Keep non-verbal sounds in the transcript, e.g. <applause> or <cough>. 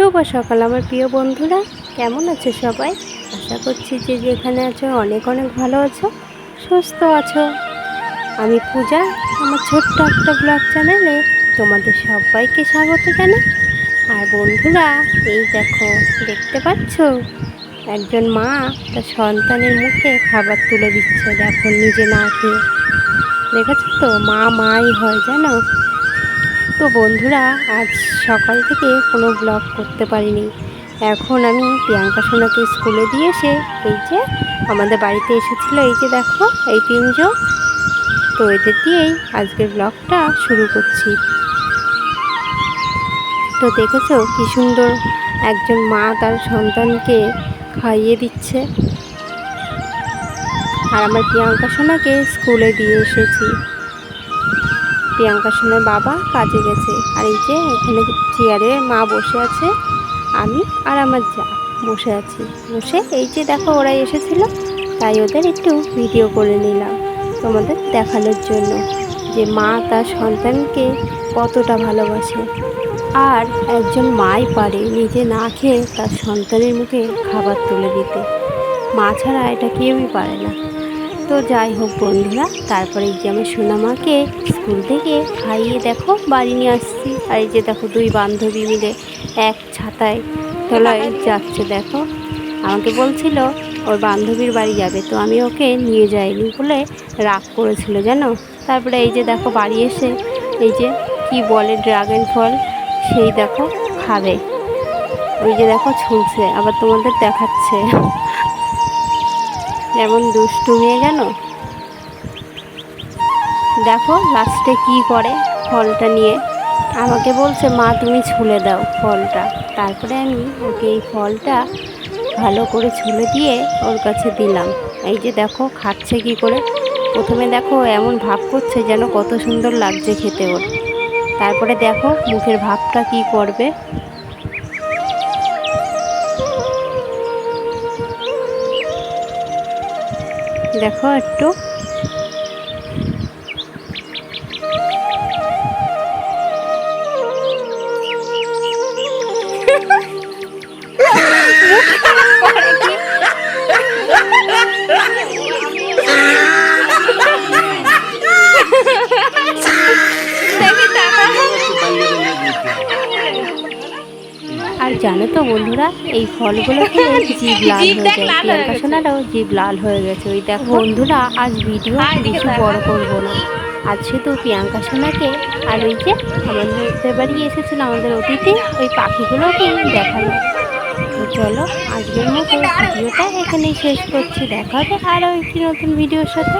শুভ সকাল, আমার প্রিয় বন্ধুরা। কেমন আছে সবাই? আশা করছি যে যেখানে আছো অনেক অনেক ভালো আছো, সুস্থ আছো। আমি পূজা, আমার ছোট্ট একটা ব্লগ চ্যানেলে তোমাদের সবাইকে স্বাগত জানাই। আর বন্ধুরা, এই দেখো, দেখতে পাচ্ছ? একজন মা তার সন্তানের মুখে খাবার তুলে দিচ্ছে, দেখো নিজে না খেয়ে দেখেছ তো? মা, মাই হয়, জানো? তো বন্ধুরা, আজ সকাল থেকে কোনো ব্লগ করতে পারিনি। এখন আমি প্রিয়াঙ্কা সোনাকে স্কুলে দিয়ে এসে এই যে আমাদের বাড়িতে এসেছিল, এই যে দেখো, এই তিনজন। তো এদের দিয়েই আজকের ব্লগটা শুরু করছি। তো দেখেছ কি সুন্দর একজন মা তার সন্তানকে খাইয়ে দিচ্ছে। আর আমার প্রিয়াঙ্কা সোনাকে স্কুলে দিয়ে এসেছি। প্রিয়াঙ্কা সোনার বাবা কাজে গেছে। আর এই যে এখানে চেয়ারে মা বসে আছে, আমি আর আমার যা বসে আছি। বসে এই যে দেখো ওরা এসেছিল, তাই ওদের একটু ভিডিও করে নিলাম তোমাদের দেখানোর জন্য যে মা তার সন্তানকে কতটা ভালোবাসে। আর একজন মাই পারে নিজে না খেয়ে তার সন্তানের মুখে খাবার তুলে দিতে। মা ছাড়া এটা কেউই পারে না। তো যাই হোক বন্ধুরা, তারপরে যে আমি সোনামাকে স্কুল থেকে খাইয়ে দেখো, বাড়ি নিয়ে আসছি। আর এই যে দেখো দুই বান্ধবী মিলে এক ছাতায় তলায় যাচ্ছে, দেখো। আমাকে বলছিল, ওর বান্ধবীর বাড়ি যাবে। তো আমি ওকে নিয়ে যাইনি বলে রাগ করেছিল, জানো? তারপরে এই যে দেখো বাড়ি এসে এই যে কি বলে ড্রাগন ফল, সেই দেখো খাবে। ওই যে দেখো ছুলছে আবার তোমাদের দেখাচ্ছে। এমন দুষ্টু মেয়ে জানো দেখো লাস্টে কি করে ফলটা নিয়ে। আমাকে বলছে, মা, তুমি ছুলে দাও ফলটা। তারপরে আমি ওকে এই ফলটা ভালো করে ছুলে দিয়ে ওর কাছে দিলাম। এই যে দেখো, খাচ্ছে কি করে? প্রথমে দেখো এমন ভাব করছে যেন কত সুন্দর লাগছে খেতে ওর। তারপরে দেখো, মুখের ভাবটা কি করবে? দেখো একটু। আর জানো তো বন্ধুরা এই ফলগুলো <laughs> জিভ লাল হয়ে যায়। প্রিয়াঙ্কা সোনারাও জিভ লাল হয়ে গেছে। ওই দেখো বন্ধুরা আজ ভিডিও বেশি বড় করব না। আজ শুধু প্রিয়াঙ্কা সোনাকে আর ওই যে আমাদের বাড়ি এসেছিল আমাদের অতীতে ওই পাখিগুলোকে দেখাল। তো চলো আজকের মতো ভিডিওটা এখানেই শেষ করছি। দেখা হবে আরও একটি নতুন ভিডিওর সাথে।